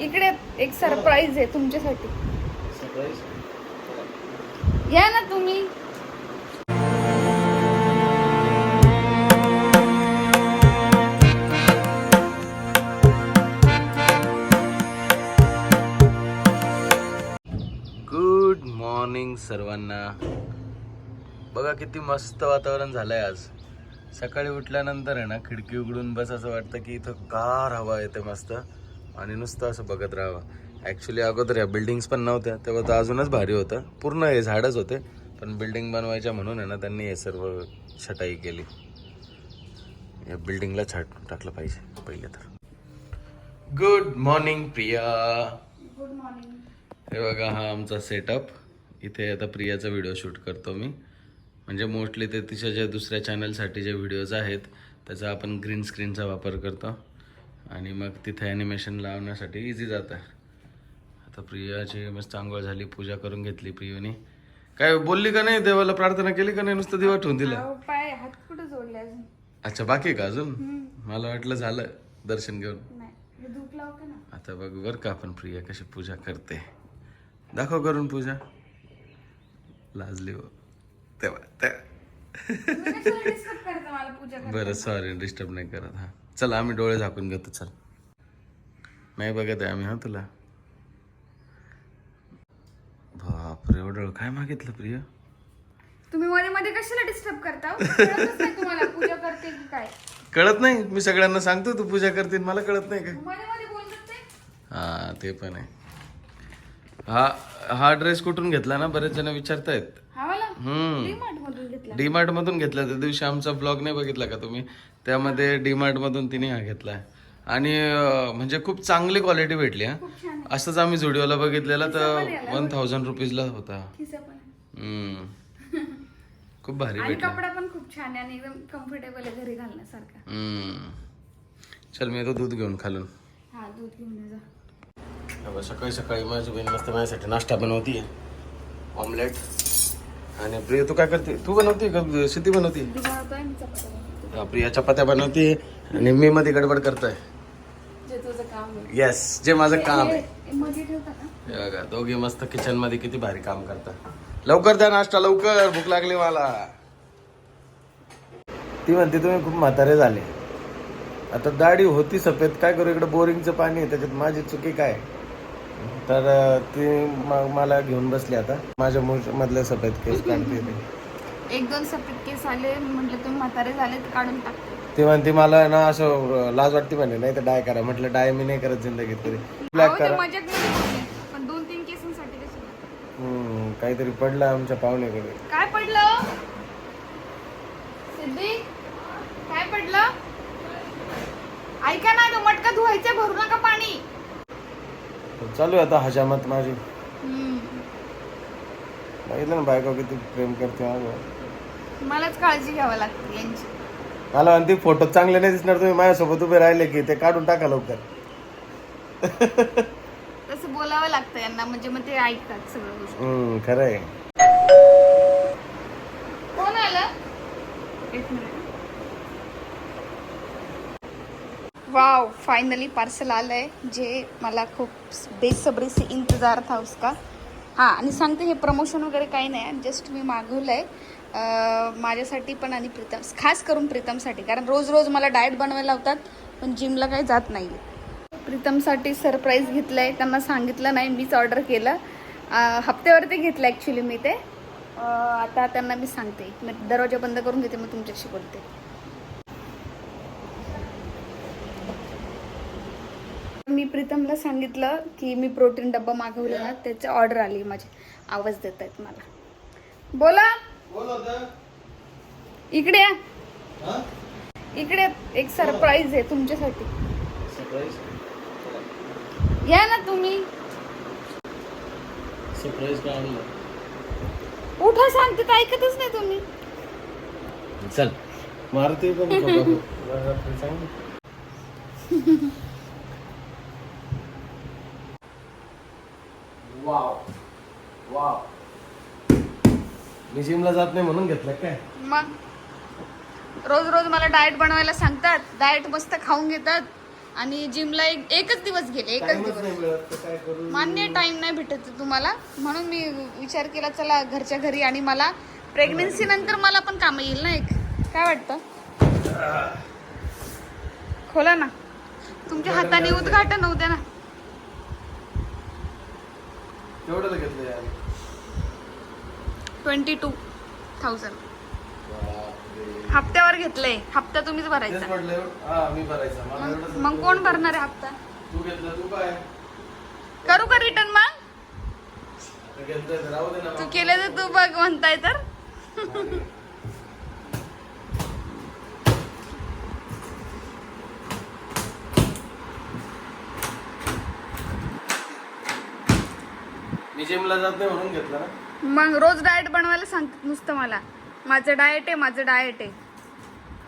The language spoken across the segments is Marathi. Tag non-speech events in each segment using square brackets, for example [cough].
इकडे एक सरप्राईज आहे तुमच्यासाठी. या ना तुम्ही. गुड मॉर्निंग सर्वांना. बघा किती मस्त वातावरण झालंय आज. सकाळी उठल्यानंतर आहे ना खिडकी उघडून बस असं वाटतं की इथं गार हवा येते मस्त. आणि नुसतं असं बघत राहावं. ॲक्च्युली अगोदर या बिल्डिंग्स पण नव्हत्या तेव्हा तर अजूनच भारी होतं. पूर्ण हे झाडच होते पण बिल्डिंग बनवायच्या म्हणून आहे ना त्यांनी हे सर्व छटाई केली. या बिल्डिंगला छाटून टाकलं पाहिजे पहिले तर. Good morning Priya. Good morning हे बघा हा आमचा सेटअप इथे आता प्रियाचा व्हिडिओ शूट करतो मी. म्हणजे मोस्टली ते तिच्या ज्या दुसऱ्या चॅनलसाठी जे व्हिडिओज आहेत त्याचा आपण ग्रीन स्क्रीनचा वापर करतो. आणि मग तिथे ॲनिमेशन लावण्यासाठी इझी जातं. आता प्रियाची मस्त आंघोळ झाली पूजा करून घेतली प्रियोने. काय बोलली का नाही देवाला? प्रार्थना केली का नाही? नुसतं दिवा ठेवून दिला. अहो, पाय हात कुठं जोडले अजून? अच्छा बाकी का अजून? मला वाटलं झालं दर्शन घेऊन. आता बघ बर का आपण प्रिया कशी पूजा करते. दाखव करून पूजा. लाजली हो. तेव्हा? बरं सॉरी डिस्टर्ब नाही करत हा. चल आम्ही डोळे झाकून घेतो चल. नाही बघत आहे आम्ही हा तुला. बापरे एवढं काय मागितलं प्रिया? तुम्ही मध्ये मध्ये कशाला डिस्टर्ब करता? कळतच नाही तुम्हाला पूजा करते की काय? कळत नाही मी सगळ्यांना सांगतो तू पूजा करते मला कळत नाही का? मध्ये मध्ये बोलतात ते? हा ते पण आहे. हा हा ड्रेस कुठून घेतला ना? बरेच जण विचारतायत. हा मला? हम्म. डीमार्ट मधून घेतला. डीमार्ट मधून घेतला. त्या दिवशी आमचा ब्लॉग नाही बघितला का तुम्ही? त्यामध्ये डीमार्ट मधून तिने हा घेतलाय आणि अं, म्हणजे खूप चांगली क्वालिटी भेटली हा. खूप छान असंच आम्ही झुडिओला बघितलेला तर वन थाउजंड रुपीजला होता. खिसा पण आहे. हम्म. [laughs] खूप भारी आणि भेटला. कपडा पण खूप छान आहे आणि एकदम कम्फर्टेबल आहे घरी घालण्यासारखा. हम्म. चल मी येतो दूध घेऊन खालून. हा दूध घेऊन ये जा. अबे, सकाळी सकाळी माझी बहीण मस्त माझ्यासाठी नाश्ता बनवतीये. ऑमलेट. आणि प्रिया तू काय करते? तू बनवते का सिद्धी बनवते? बनवते. हा, प्रिया चपात्या बनवते आणि मी मध्ये गडबड करतोय. आहे. येस जे माझं काम आहे. हे बघा दोघे मस्त किचनमध्ये किती भारी काम करतात. लवकर द्या नाश्ता लवकर. भूक लागली मला. ती म्हणते तुम्ही खूप म्हातारे झाले. आता दाढी होती सफेद. काय करू? इकडे बोरिंगचं पाणी आहे त्याच्यात माझी चुकी काय? तर ती मला घेऊन बसली आता. माझ्या मूळ मधले सफेद केस काढते ते. एक दोन सफेद केस आले म्हटलं तुम्ही म्हातारे झाले तर काढून टाकते. ती म्हणते मला ना असं लाज वाटते म्हणे नाही तर डाय करा. म्हटलं डाय मी नाही करत जिंदगीत कधी. ब्लॅक करा. मजाक नाही बोलले. पण दोन तीन केसांसाठी हम्म, काहीतरी पडलं आमच्या पाहुण्याकडे. काय पडलं सिद्धी काय पडलं? ऐका ना तो मटका धुवायचा भरू नका पाणी. चालू आहे आता हजामत माझी. बघितलं ना बायको किती प्रेम करते माझं मलाच काळजी घ्यावी लागते यांची. मला म्हणते फोटो चांगले नाही दिसणार तुम्ही माझ्यासोबत उभे राहिले की ते काढून टाका लवकर. तसं बोलावं लागतं यांना म्हणजे मग ते ऐकतात सगळं गोष्टी. हम्म खरं आहे. कोण आलं? एक मिनिट. वाव फायनली पार्सल आलं आहे जे मला खूप बेसब्री से इंतजार था उसका. हां आणि सांगते हे प्रमोशन वगैरे काही नाही जस्ट मी मागवलं आहे माझ्यासाठी पण आणि प्रीतम खास करून प्रीतमसाठी कारण रोज रोज मला डाएट बनवायला लावतात पण जिमला काही जात नाही प्रीतमसाठी सरप्राईज घेतलं आहे त्यांना सांगितलं नाही मीच ऑर्डर केलं. हप्त्यावरती घेतलं ॲक्च्युली मी ते. आता त्यांना मी सांगते मी दरवाजा बंद करून घेते मग तुमच्याशी बोलते. मी प्रीतमला सांगितलं की मी प्रोटीन डब्बा मागवलेला त्याची ऑर्डर आली माझी. आवाज देत आहेत मला. बोला. इकडे या. इकडे एक सरप्राईज आहे तुमच्यासाठी. या ना तुम्ही. सरप्राईज काय आणलं? उठा सांगते तर ऐकतच नाही तुम्ही. चल. मारुती पण. [laughs] सांग. वाव. वाव. मी जिमला जात नाही म्हणून घेतलं काय? मग? रोज रोज मला डाएट बनवायला सांगतात. डाएट मस्त खाऊन घेतात. आणि जिमला एक एकच दिवस गेले एकच दिवस. मान्य टाइम नाही भेटत तुम्हाला. म्हणून मी विचार केला चला घरच्या घरी आणि मला प्रेग्नेन्सी नंतर मला पण काम येईल ना एक. काय वाटतं? खोला ना. तुमच्या हाताने उद्घाटन होऊ द्या ना. घेतलं यार. Twenty two thousand. बापरे. हप्त्यावर घेतलंय. हप्ता तुम्हीच तेच भरायचा म्हटलं एवढं- हा मी भरायचा. मला मग एवढंच मग कोण भरणार आहे हप्ता? तू घेतलं तू काय? करू का रिटर्न मग? आता घेतलंय तर राहू दे ना तू मग. केले तर तू बघ म्हणताय तर. जिमला जात नाही म्हणून घेतलं ना? मग रोज डाएट बनवायला सांगतात नुसतं मला. माझं डाएट आहे माझं डाएट आहे.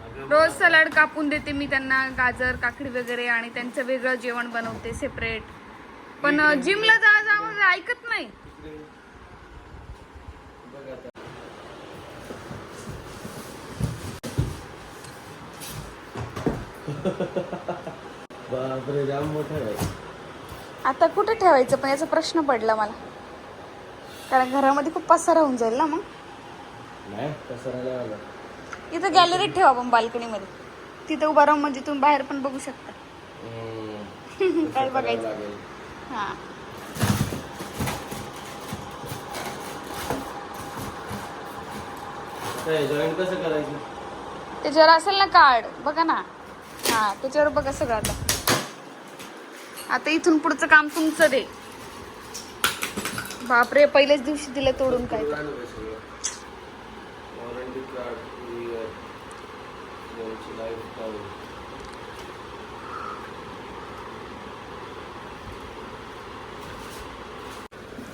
अगं, रोज सलाड कापून देते मी त्यांना गाजर काकडी वगैरे आणि त्यांचं वेगळं जेवण बनवते सेपरेट पण जिमला जा जा म्हणजे ऐकत नाही. इकडे. बघ आता. [laughs] बापरे जाम मोठा आहे. आता कुठे ठेवायचं? पण याचा प्रश्न पडला मला. कारण घरामध्ये खूप पसारा होऊन जाईल ना मग? नाही इथं गॅलरीत ठेवा पण बाल्कनीमध्ये. तिथं उभा राहून म्हणजे तुम्ही बाहेर पण बघू शकता. हम्म. [laughs] काय बघायचं? लागेल. हा. काय जॉईन कसं करायचं? त्याच्यावर असेल ना कार्ड बघा ना. हा त्याच्यावर बघा सगळं आता. आता इथून पुढचं काम तुमचं दे. बापरे पहिल्याच दिवशी दिलं तोडून काय?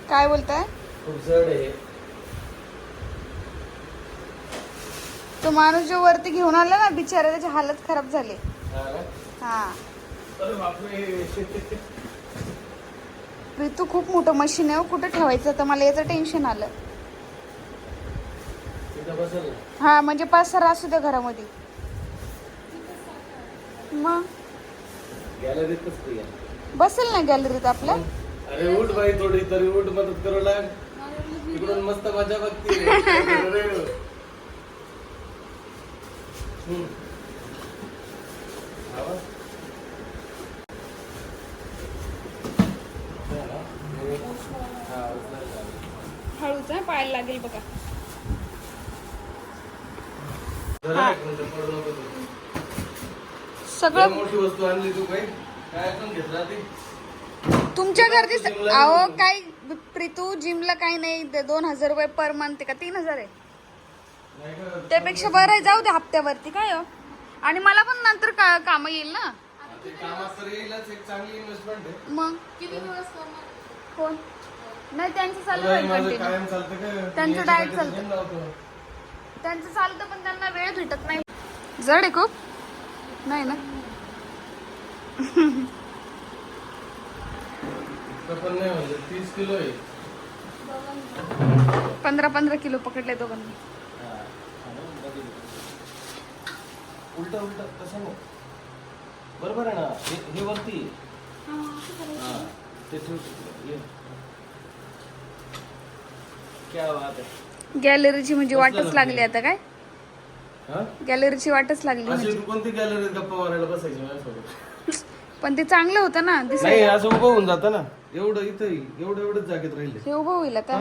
काय बोलताय? तो माणूस जो वरती घेऊन आला ना बिचारा त्याची हालत खराब झाली. हा ऋतू खूप मोठं मशीन आहे हो. कुठं ठेवायचं? तर मला याचं टेन्शन आलं. हा म्हणजे पसारा असू द्या घरामध्ये. मग? ते. बसेल ना गॅलरीत आपल्या? अरे उठ बाई थोडी तरी उठ मदत करू लाग. तिकडून मस्त मजा बघते [laughs] हम्म. आवाज? हा, उचलायला लागेल. हळूच हा, पायाला लागेल बघा. सगळं मोठी वस्तू आणली तू काही. काय ऐकून घेतला ती? तुमच्या घरची अहो. काय प्रीतू जिमला काही नाही. दोन हजार रुपये पर मंथ का? तीन हजार आहे? त्यापेक्षा बरं आहे. जाऊ दे हप्त्यावरती. काय हो? आणि मला पण नंतर का काम येईल ना? मग? कोण? नाही त्यांचं चालू हे आहे कंटिन्यू त्यांचं याच्यासाठी चालतं. त्यांचं चालतं पण त्यांना वेळ भेटत नाही. जड आहे खूप. नाही ना? इतकं पण नाही म्हणजे तीस किलो आहे. पंधरा पंधरा किलो पकडले दोघांनी. उलट उलट तसं नाही. बरोबर आहे ना? हे हे वरती हा ते ठेव तिकडे. ये. क्या बात आहे गॅलरीची म्हणजे वाटच? लागली आता काय? हा? गॅलरीची वाटच लागली म्हणजे. कोणती गॅलरीत गप्पा मारायला बसायची माझ्यासोबत. पण ते चांगलं होतं ना नाही असं उभं होऊन जातं ना. एवढं इथं एवढं एवढंच जागेत राहिले. हे उभं होईल आता.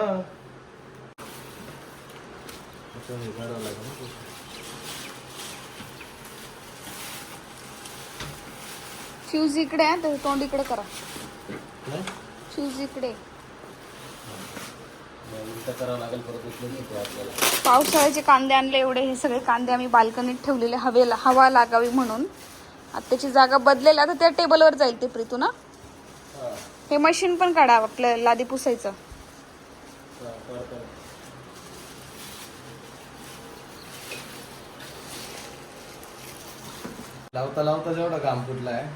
फ्यूज इकडे आहे त्याचं तोंड इकडे करा? फ्यूज इकडे. करावं लागेल परत पावसाळ्याचे कांदे आणले एवढे हे सगळे कांदे आम्ही बाल्कनीत ठेवलेले हवेला हवा लागावी म्हणून. आता त्याची जागा बदलेल आता त्या टेबलवर जाईल ते प्रीतू ना? हा. मशीन पण काढा आपलं लादी पुसायचं. लावता लावता जेवढा काम कुठला आहे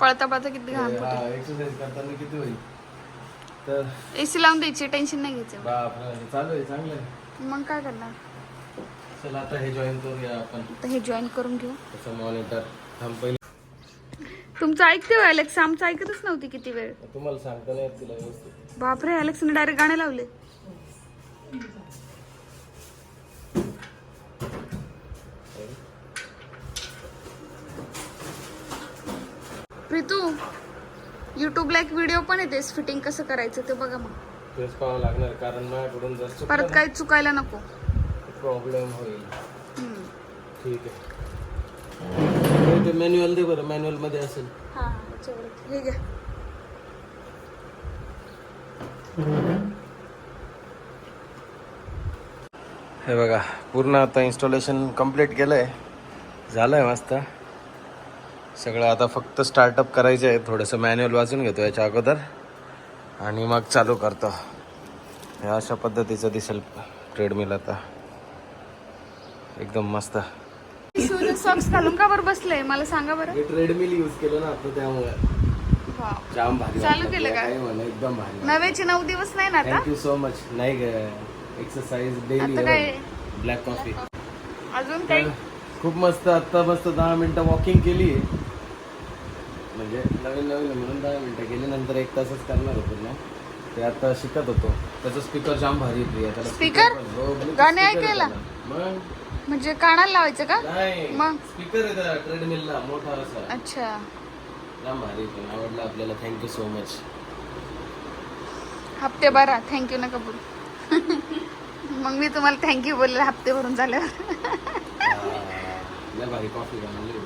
पळता पळता किती हा एक्सरसाइज करताना किती होईल? तर एसी लावून द्यायची टेन्शन नाही घ्यायचं. बापरे हे चालू आहे चांगलं आहे. मग काय करणार? चला आता हे जॉईन करूया आपण. आता हे जॉईन करून घेऊ. त्याचं मॉनिटर थांब पहिले. तुमचं ऐकते हो अलेक्स आमचं ऐकतच नव्हती किती वेळ. तुम्हाला सांगता नाही येत तिला व्यवस्थित. बापरे अलेक्सने डायरेक्ट गाणे लावले. प्रीतू युट्यूबला एक व्हिडिओ पण येतेस फिटिंग कसं करायचं ते बघा मग. तेच पाहावं लागणार कारण माझ्याकडून जर परत काही चुकायला नको. प्रॉब्लेम होईल. हम्म. ठीक आहे. ते मॅन्युअल दे बरं मॅन्युअलमध्ये असेल. हा. हे घ्या. हे बघा पूर्ण आता इन्स्टॉलेशन कंप्लीट केलं आहे झालं आहे मस्त. सगळं आता फक्त स्टार्टअप करायचं आहे. थोडंसं मॅन्युअल वाचून घेतो याच्या अगोदर. आणि मग चालू करतो. हे अशा पद्धतीचं दिसेल ट्रेडमिल आता. एकदम मस्त. सॉक्स घालून का बरं बसलंय? मला सांगा बरं. हे ट्रेडमिल यूज केलं ना आता त्यामुळे. जाम भारी चालू. केलं का? एकदम भारी नव्याचे नऊ दिवस नाही ना आता? थँक्यू सो मच नाही ग एक्सरसाइज डेली आता काय? ब्लॅक कॉफी अजून काही? खूप मस्त आत्ता मस्त दहा मिनटं वॉकिंग केली म्हणजे नवीन नवीन म्हणून दहा मिनटं केली नंतर एक तासच करणार होतो ना ते आता शिकत होतो. त्याचा स्पीकर जाम भारी प्रिया. त्याला? पण- हो, गाणे ऐकायला? मग? म्हणजे कानाला लावायचं का? नाही मग? स्पीकर आहे ट्रेडमिलला मोठा असा. अच्छा. जाम भारी पण आवडला आपल्याला. थँक्यू सो मच हप्ते भरा. थँक्यू नका बोलू. मग मी तुम्हाला थँक्यू बोलले हप्ते भरून झाल्यावर. लय भारी कॉफी बनवली.